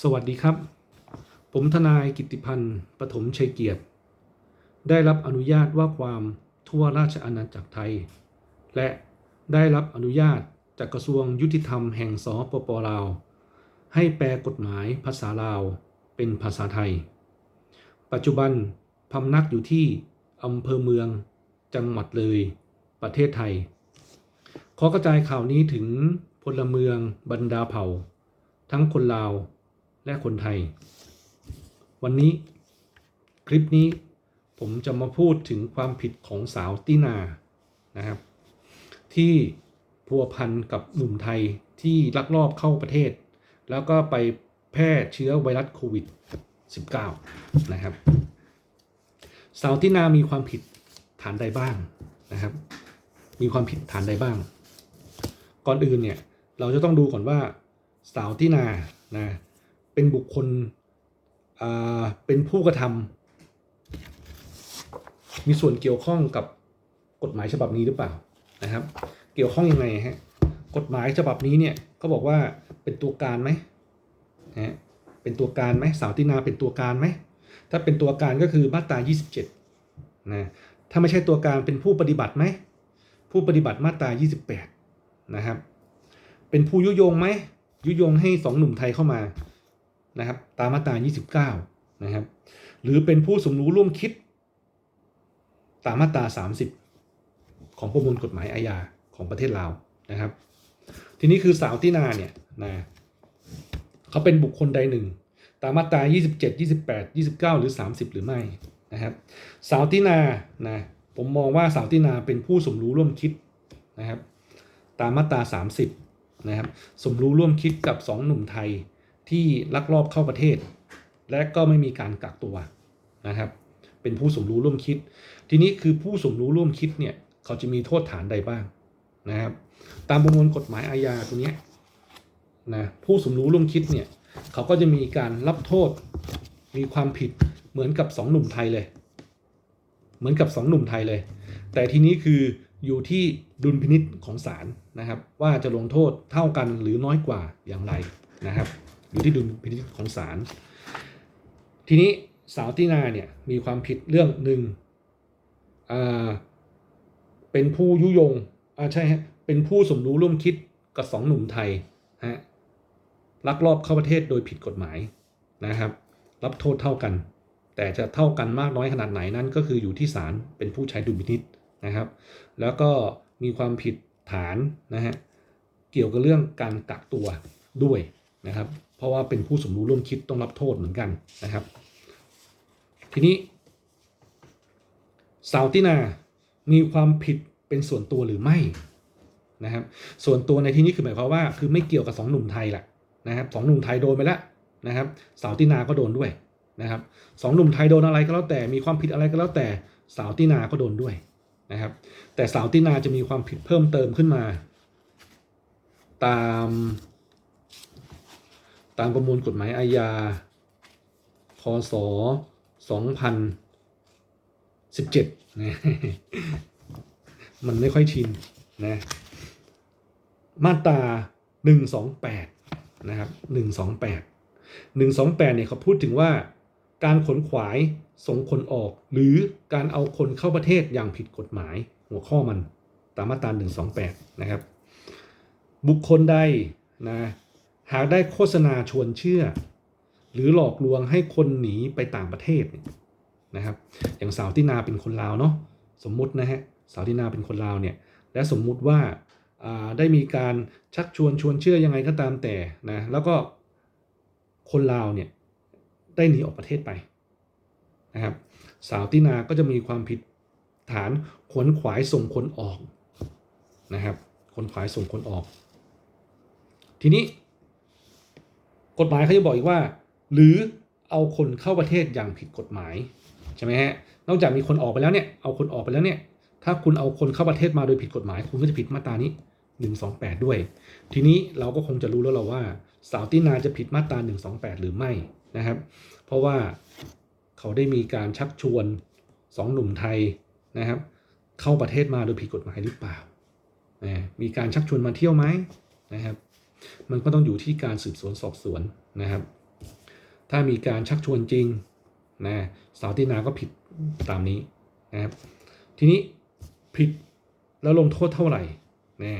สวัสดีครับ ผมทนายกิติพันธ์ปฐมชัยเกียรติ ได้รับอนุญาตว่าความทั่วราชอาณาจักรไทย และได้รับอนุญาตจากกระทรวงยุติธรรมแห่งสปปลาว ให้แปลกฎหมายภาษาลาวเป็นภาษาไทย ปัจจุบันพำนักอยู่ที่อำเภอเมืองจังหวัดเลย ประเทศไทย ขอกระจายข่าวนี้ถึงพลเมืองบรรดาเผ่า ทั้งคนลาว และคนไทย วันนี้คลิปนี้ผมจะมาพูดถึงความผิดของสาวตินานะครับ ที่พัวพันกับหนุ่มไทยที่ลักลอบเข้าประเทศ แล้วก็ไปแพร่เชื้อไวรัสโควิด -19 นะครับ สาวตินามีความผิดฐานใดบ้างนะครับ มีความผิดฐานใดบ้าง ก่อนอื่นเนี่ยเราจะต้องดูก่อนว่าสาวที่นานะ เป็นบุคคลเป็นผู้กระทำมีส่วนเกี่ยวข้องกับกฎหมายฉบับนี้หรือเปล่านะครับ เกี่ยวข้องยังไงฮะกฎหมายฉบับนี้เนี่ยเขาบอกว่าเป็นตัวการไหมนะฮะเป็นตัวการไหมสาวที่นาเป็นตัวการไหมถ้าเป็นตัวการก็คือมาตรา 27นะถ้าไม่ใช่ตัวการเป็นผู้ปฏิบัติไหมผู้ปฏิบัติมาตรา 28นะครับเป็นผู้ยุยงไหมยุยงให้สองหนุ่มไทยเข้ามา นะครับตามมาตรา 29 นะครับ หรือเป็นผู้สมรู้ร่วมคิด ตามมาตรา 30 ของประมวลกฎหมายอาญาของประเทศลาวนะครับ ทีนี้คือสาวที่นาเนี่ยนะเขาเป็นบุคคลใดหนึ่ง ตามมาตรา 27 28 29 หรือ 30 หรือไม่นะครับสาวที่นานะผมมองว่าสาวที่นาเป็นผู้สมรู้ร่วมคิดนะครับ ตามมาตรา 30 นะครับ สมรู้ร่วมคิดกับ 2 หนุ่มไทย ที่ลักลอบเข้าประเทศ และก็ไม่มีการกักตัวนะครับ เป็นผู้สมรู้ร่วมคิด ทีนี้คือผู้สมรู้ร่วมคิดเนี่ยเขาจะมีโทษฐานใดบ้างนะครับ ตามประมวลกฎหมายอาญาตัวเนี้ยนะผู้สมรู้ร่วมคิดเนี่ยเขาก็จะมีการรับโทษมีความผิดเหมือนกับ2หนุ่มไทยเลย เหมือนกับ2หนุ่มไทยเลย แต่ทีนี้คืออยู่ที่ดุลพินิษของศาลนะครับ ว่าจะลงโทษเท่ากันหรือน้อยกว่าอย่างไรนะครับ อยู่ที่ดุลพินิษของศาลทีนี้สาวตินาเนี่ยมีความผิดเรื่องหนึ่งเป็นผู้ยุยงอ่าใช่ฮะเป็นผู้สมรู้ร่วมคิดกับสองหนุ่มไทยฮะลักลอบเข้าประเทศโดยผิดกฎหมายนะครับ รับโทษเท่ากัน แต่จะเท่ากันมากน้อยขนาดไหนนั้น ก็คืออยู่ที่ศาลเป็นผู้ใช้ดุลพินิษนะครับ แล้วก็มีความผิดฐานนะฮะเกี่ยวกับเรื่องการกักตัวด้วยนะครับ ราะว่าเป็นผู้สมรู้ร่วมคิดต้องรับโทษเหมือนกันนะครับ ทีนี้สาวตินา มีความผิดเป็นส่วนตัวหรือไม่นะครับ ส่วนตัวในที่นี้คือหมายความว่าคือไม่เกี่ยวกับสองหนุ่มไทยแหละนะครับสองหนุ่มไทยโดนไปแล้วนะครับสาวตินาก็โดนด้วยนะครับสองหนุ่มไทยโดนอะไรก็แล้วแต่มีความผิดอะไรก็แล้วแต่สาวตินาก็โดนด้วยนะครับ แต่สาวตินาจะมีความผิดเพิ่มเติมขึ้นมา ตาม ตามประมวลกฎหมายอาญาคศ2017นะมันไม่ค่อยชินนะมาตรา 128 นะครับ 128 128 เนี่ยเขาพูดถึงว่าการขนขวายส่งคนออก หรือการเอาคนเข้าประเทศอย่างผิดกฎหมาย หัวข้อมันตามมาตรา 128 นะครับ บุคคลใดนะ หากได้โฆษณาชวนเชื่อ หรือหลอกลวงให้คนหนีไปต่างประเทศนะครับ อย่างสาวที่นาเป็นคนลาวเนาะสมมุตินะฮะสาวที่นาเป็นคนลาวเนี่ยและสมมุติว่าาได้มีการชักชวนชวนเชื่อยังไงก็ตามแต่นะแล้วก็คนลาวเนี่ยได้หนีออกประเทศไปนะครับสาวตินาก็จะมีความผิดฐานขวนขวายส่งคนออกนะครับขนขวายส่งคนออก ทีนี้ กฎหมายเขาจะบอกอีกว่า หรือเอาคนเข้าประเทศอย่างผิดกฎหมายใช่ไหมฮะนอกจากมีคนออกไปแล้วเนี่ยเอาคนออกไปแล้วเนี่ยถ้าคุณเอาคนเข้าประเทศมาโดยผิดกฎหมาย คุณก็จะผิดมาตรานี้ 128 ด้วย ทีนี้เราก็คงจะรู้แล้วเราว่า สาวตินาจะผิดมาตรา 128 หรือไม่นะครับ เพราะว่าเขาได้มีการชักชวนสองหนุ่มไทยนะครับ เข้าประเทศมาโดยผิดกฎหมายหรือเปล่านะมีการชักชวนมาเที่ยวไหมนะครับ มันก็ต้องอยู่ที่การสืบสวนสอบสวนนะครับ ถ้ามีการชักชวนจริงนะสาวตินาก็ผิดตามนี้นะครับทีนี้ผิดแล้วลงโทษเท่าไหร่นะ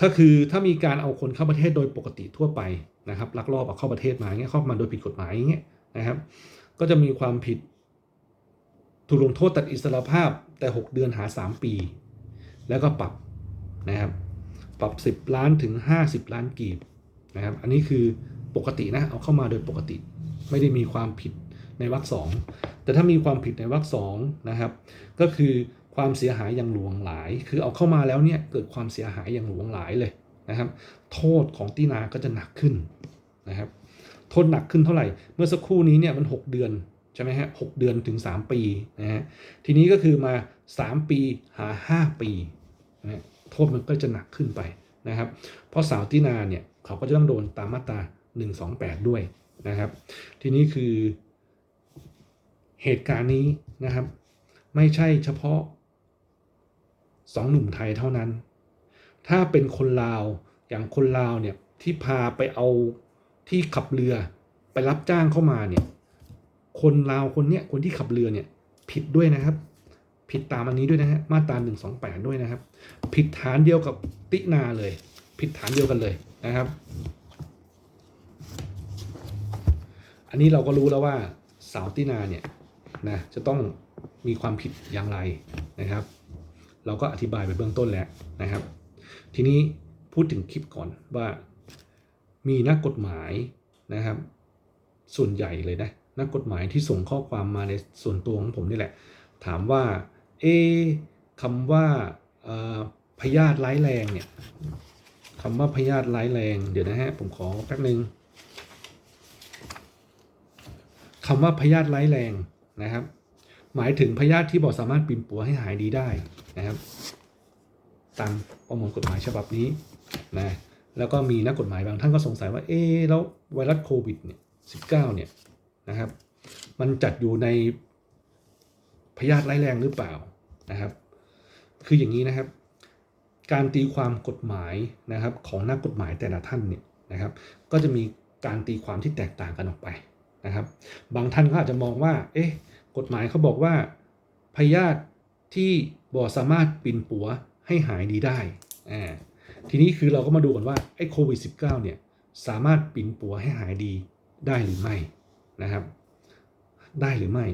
ก็คือถ้ามีการเอาคนเข้าประเทศโดยปกติทั่วไปนะครับลักลอบเอาเข้าประเทศมาเงี้ยเข้ามาโดยผิดกฎหมายอย่างเงี้ยนะครับ ก็จะมีความผิดถูกลงโทษตัดอิสรภาพแต่ 6 เดือนหา 3 ปี แล้วก็ปรับนะครับ ปรับ 10 ล้านถึง 50 ล้านกีบนะครับ อันนี้คือปกตินะ เอาเข้ามาโดยปกติ ไม่ได้มีความผิดในวรรคสองแต่ถ้ามีความผิดในวรรคสองนะครับ ก็คือความเสียหายอย่างหลวงหลาย คือเอาเข้ามาแล้วเนี่ยเกิดความเสียหายอย่างหลวงหลายเลยนะครับ โทษของตีนาก็จะหนักขึ้นนะครับ โทษหนักขึ้นเท่าไหร่ เมื่อสักครู่นี้เนี่ยมัน 6 เดือนใช่ไหมฮะหเดือนถึง 3 ปีนะฮะ ทีนี้ก็คือมา 3 ปีหา 5 ปีนะ โทษมันก็จะหนักขึ้นไปนะครับ เพราะสาวตินาเนี่ยเขาก็จะต้องโดนตามมาตรา 128 ด้วยนะครับ ทีนี้คือเหตุการณ์นี้นะครับ ไม่ใช่เฉพาะสองหนุ่มไทยเท่านั้น ถ้าเป็นคนลาวอย่างคนลาวเนี่ยที่พาไปเอาที่ขับเรือไปรับจ้างเข้ามาเนี่ย คนลาวคนเนี้ยคนที่ขับเรือเนี่ยผิดด้วยนะครับ ผิดตามอันนี้ด้วยนะฮะมาตราหนึ่งสองแปดด้วยนะครับ ผิดฐานเดียวกับตินาเลย ผิดฐานเดียวกันเลยนะครับ อันนี้เราก็รู้แล้วว่าสาวตินาเนี่ยนะจะต้องมีความผิดอย่างไรนะครับ เราก็อธิบายไปเบื้องต้นแล้วนะครับ ทีนี้พูดถึงคลิปก่อนว่ามีนักกฎหมายนะครับ ส่วนใหญ่เลยนะนักกฎหมายที่ส่งข้อความมาในส่วนตัวของผมนี่แหละ ถามว่า เอคำว่าพยาธิร้ายแรงเนี่ยคำว่าพยาธิร้ายแรง เดี๋ยวนะฮะ ผมขอแป๊บนึงคำว่าพยาธิร้ายแรงนะครับ หมายถึงพยาธิที่บอกสามารถปิ่นปัวให้หายดีได้นะครับ ตามประมวลกฎหมายฉบับนี้นะแล้วก็มีนักกฎหมายบางท่านก็สงสัยว่า เอ๊แล้วไวรัสโควิดเนี่ย19เนี่ยนะครับ มันจัดอยู่ใน พยาธิร้ายแรงหรือเปล่านะครับ คืออย่างนี้นะครับ การตีความกฎหมายนะครับ ของนักกฎหมายแต่ละท่านเนี่ยนะครับ ก็จะมีการตีความที่แตกต่างกันออกไปนะครับ บางท่านก็อาจจะมองว่า เอ๊ะกฎหมายเขาบอกว่าพยาธิที่บอสามารถปินปัวให้หายดีได้อ่าทีนี้คือเราก็มาดูกันว่าไอ้โควิด -19 เนี่ยสามารถปินปัวให้หายดีได้หรือไม่นะครับ ได้หรือไม่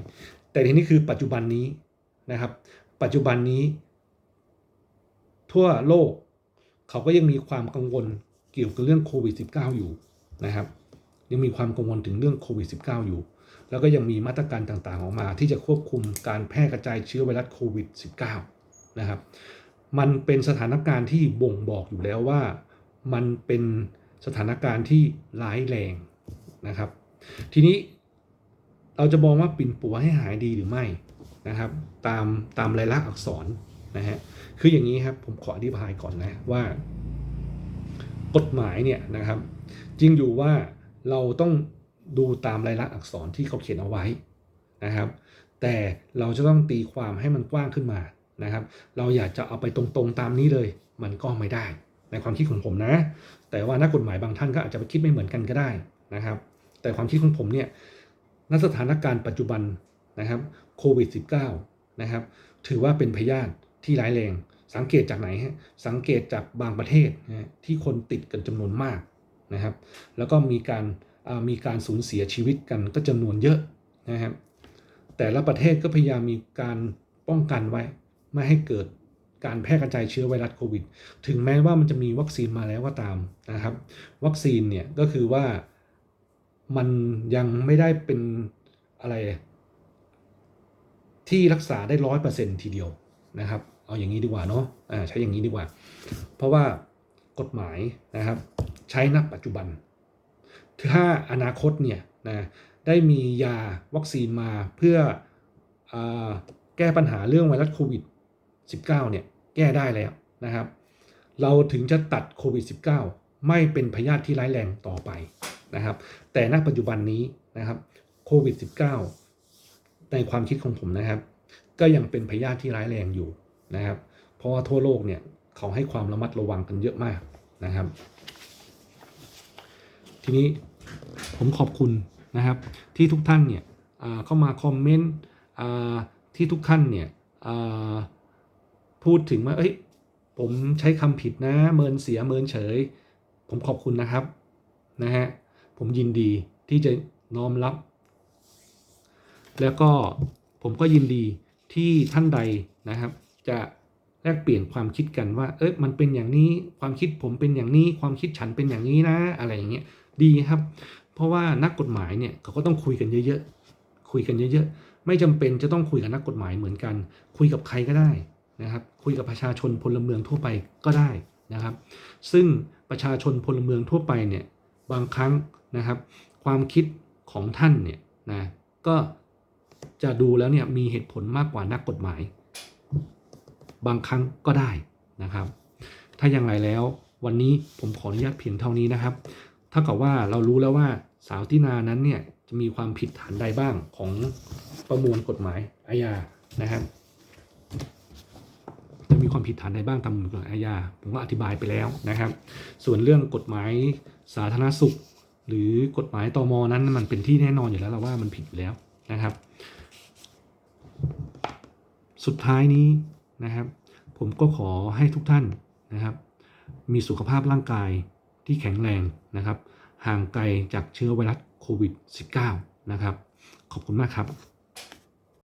แต่ทีนี้คือปัจจุบันนี้นะครับ ปัจจุบันนี้ ทั่วโลกเขาก็ยังมีความกังวลเกี่ยวกับเรื่องโควิด -19 อยู่นะครับ ยังมีความกังวลถึงเรื่องโควิด -19 อยู่ แล้วก็ยังมีมาตรการต่างๆออกมา ที่จะควบคุมการแพร่กระจายเชื้อไวรัสโควิด -19 นะครับ มันเป็นสถานการณ์ที่บ่งบอกอยู่แล้วว่า มันเป็นสถานการณ์ที่ร้ายแรงนะครับ ทีนี้ เราจะมองว่าปิ่นปัวให้หายดีหรือไม่นะครับตามตามลายลักษณ์อักษรนะฮะคืออย่างนี้ครับผมขออธิบายก่อนนะว่า กฎหมายเนี่ยนะครับ จริงอยู่ว่าเราต้องดูตามลายลักษณ์อักษรที่เขาเขียนเอาไว้นะครับ แต่เราจะต้องตีความให้มันกว้างขึ้นมานะครับ เราอยากจะเอาไปตรงๆตามนี้เลย มันก็ไม่ได้ในความคิดของผมนะ แต่ว่านักกฎหมายบางท่านก็อาจจะไปคิดไม่เหมือนกันก็ได้นะครับ แต่ความคิดของผมเนี่ย ณสถานการณ์ปัจจุบันนะครับโควิด -19 นะครับ ถือว่าเป็นพยาธิที่ร้ายแรง สังเกตจากไหนฮะสังเกตจากบางประเทศนะที่คนติดกันจำนวนมากนะครับ แล้วก็มีการมีการสูญเสียชีวิตกันก็จำนวนเยอะนะครับ แต่ละประเทศก็พยายามมีการป้องกันไว้ ไม่ให้เกิดการแพร่กระจายเชื้อไวรัสโควิด ถึงแม้ว่ามันจะมีวัคซีนมาแล้วก็ตามนะครับ วัคซีนเนี่ยก็คือว่า มันยังไม่ได้เป็นอะไร ที่รักษาได้ร้อยเปอร์เซ็นทีเดียวนะครับ เอาอย่างนี้ดีกว่าเนาะอ่าใช้อย่างนี้ดีกว่า เพราะว่ากฎหมายนะครับ ใช้ณปัจจุบัน ถ้าอนาคตเนี่ยนะได้มียาวัคซีนมาเพื่ออแก้ปัญหาเรื่องไวรัสโควิด 19 เนี่ยแก้ได้แล้วนะครับ เราถึงจะตัดโควิด -19 ไม่เป็นพยาธิที่ร้ายแรงต่อไป นะครับ แต่ณปัจจุบันนี้นะครับโควิด -19 ในความคิดของผมนะครับ ก็ยังเป็นพยาธิที่ร้ายแรงอยู่นะครับ เพราะว่าทั่วโลกเนี่ยเขาให้ความระมัดระวังกันเยอะมากนะครับ ทีนี้ผมขอบคุณนะครับ ที่ทุกท่านเนี่ยเข้ามาคอมเมนต์ที่ทุกท่านเนี่ยพูดถึงว่าเอ้ยผมใช้คำผิดนะ เมินเสียเมินเฉย ผมขอบคุณนะครับนะฮะ ผมยินดีที่จะน้อมรับ แล้วก็ผมก็ยินดีที่ท่านใดนะครับ จะแลกเปลี่ยนความคิดกันว่า เอ้ยมันเป็นอย่างนี้ความคิดผมเป็นอย่างนี้ ความคิดฉันเป็นอย่างนี้นะ อะไรอย่างเงี้ยดีครับ เพราะว่านักกฎหมายเนี่ยเขาก็ต้องคุยกันเยอะๆคุยกันเยอะๆ ไม่จำเป็นจะต้องคุยกับนักกฎหมายเหมือนกัน คุยกับใครก็ได้นะครับ คุยกับประชาชนพลเมืองทั่วไปก็ได้นะครับ ซึ่งประชาชนพลเมืองทั่วไปเนี่ยบางครั้ง นะครับ ความคิดของท่านเนี่ยนะก็จะดูแล้วเนี่ยมีเหตุผลมากกว่านักกฎหมาย บางครั้งก็ได้นะครับ ถ้าอย่างไรแล้ววันนี้ผมขออนุญาตเพียงเท่านี้นะครับเท่ากับว่าเรารู้แล้วว่าสาวที่นานั้นเนี่ยจะมีความผิดฐานใดบ้างของประมวลกฎหมายอาญานะครับจะมีความผิดฐานใดบ้างตามกฎหมายอาญาผมก็อธิบายไปแล้วนะครับ ส่วนเรื่องกฎหมายสาธารณสุข หรือกฎหมายตมนั้นมันเป็นที่แน่นอนอยู่แล้วเราว่ามันผิดแล้วนะครับ สุดท้ายนี้นะครับ ผมก็ขอให้ทุกท่านนะครับ มีสุขภาพร่างกายที่แข็งแรงนะครับ ห่างไกลจากเชื้อไวรัสโควิด -19 นะครับ ขอบคุณมากครับ